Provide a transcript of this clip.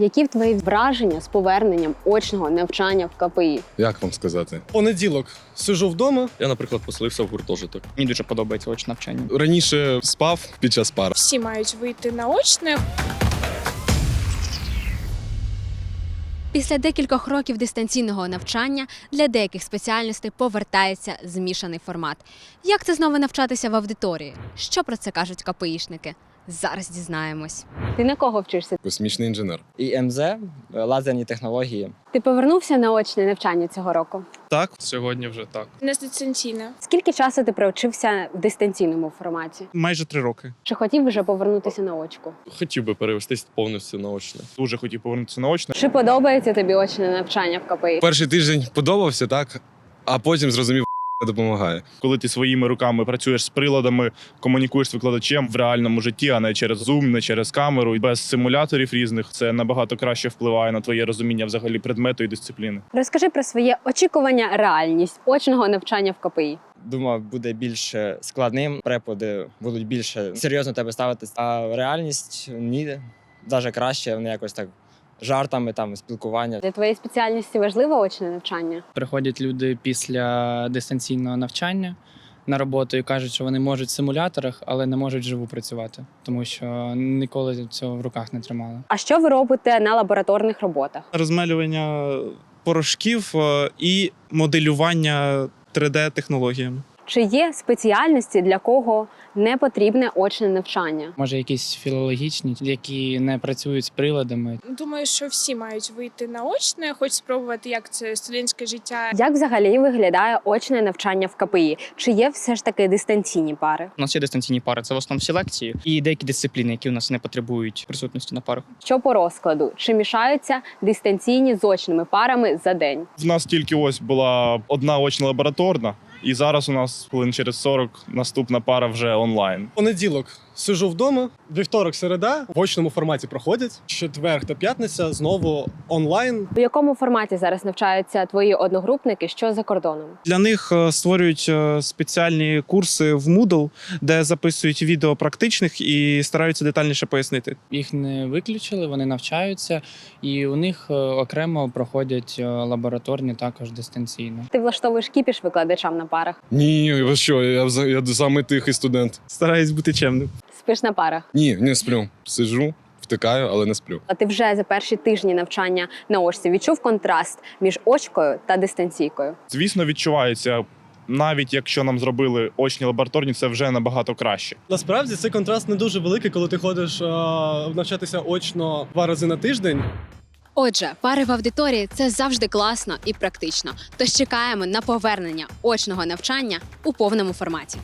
Які твої враження з поверненням очного навчання в КПІ? Як вам сказати? Понеділок сижу вдома. Я, наприклад, поселився в гуртожиток. Мені дуже подобається очне навчання. Раніше спав під час пар. Всі мають вийти на очне. Після декількох років дистанційного навчання для деяких спеціальностей повертається змішаний формат. Як це знову навчатися в аудиторії? Що про це кажуть КПІшники? Зараз дізнаємось. Ти на кого вчишся? Космічний інженер. І МЗ, е, лазерні технології. Ти повернувся на очне навчання цього року? Так, сьогодні вже так. Не дистанційно. Скільки часу ти провчився в дистанційному форматі? Майже три роки. Чи хотів вже повернутися на очку? Хотів би перевестись повністю на очне. Дуже хотів повернутися наочно. Чи подобається тобі очне навчання в КПІ? Перший тиждень подобався, так, а потім зрозумів, допомагає. Коли ти своїми руками працюєш з приладами, комунікуєш з викладачем в реальному житті, а не через Zoom, не через камеру, і без симуляторів різних, це набагато краще впливає на твоє розуміння взагалі предмету і дисципліни. Розкажи про своє очікування, реальність очного навчання в КПІ. Думав, буде більш складним. Преподи будуть більше серйозно тебе ставитись. А реальність ні, навіть краще, вони якось так жартами, там спілкування. Для твоєї спеціальності важливо очне навчання? Приходять люди після дистанційного навчання на роботу і кажуть, що вони можуть в симуляторах, але не можуть вживу працювати, тому що ніколи цього в руках не тримали. А що ви робите на лабораторних роботах? Розмелювання порошків е, і моделювання 3D-технологіями. Чи є спеціальності, для кого не потрібне очне навчання? Може, якісь філологічні, які не працюють з приладами. Думаю, що всі мають вийти на очне, хоч спробувати, як це студентське життя. Як взагалі виглядає очне навчання в КПІ? Чи є все ж таки дистанційні пари? У нас є дистанційні пари, це в основному всі лекції і деякі дисципліни, які у нас не потребують присутності на парах. Що по розкладу? Чи мішаються дистанційні з очними парами за день? В нас тільки ось була одна очна лабораторна, і зараз у нас хвилин через 40 наступна пара вже онлайн. Понеділок сижу вдома. Вівторок, середа в очному форматі проходять. Четвер та п'ятниця знову онлайн. У якому форматі зараз навчаються твої одногрупники? Що за кордоном? Для них е, створюють е, спеціальні курси в Moodle, де записують відео практичних і стараються детальніше пояснити. Їх не виключили, вони навчаються, і у них е, окремо проходять лабораторні також дистанційно. Ти влаштовуєш кіпіш викладачам на парах? Ні, ви що, я, я самий тихий студент. Стараюсь бути чемним. Спиш на парах? Ні, не сплю. Сижу, втикаю, але не сплю. А ти вже за перші тижні навчання на очці відчув контраст між очкою та дистанційкою? Звісно, відчувається. Навіть якщо нам зробили очні лабораторні, це вже набагато краще. Насправді цей контраст не дуже великий, коли ти ходиш а, навчатися очно два рази на тиждень. Отже, пари в аудиторії це завжди класно і практично. Тож чекаємо на повернення очного навчання у повному форматі.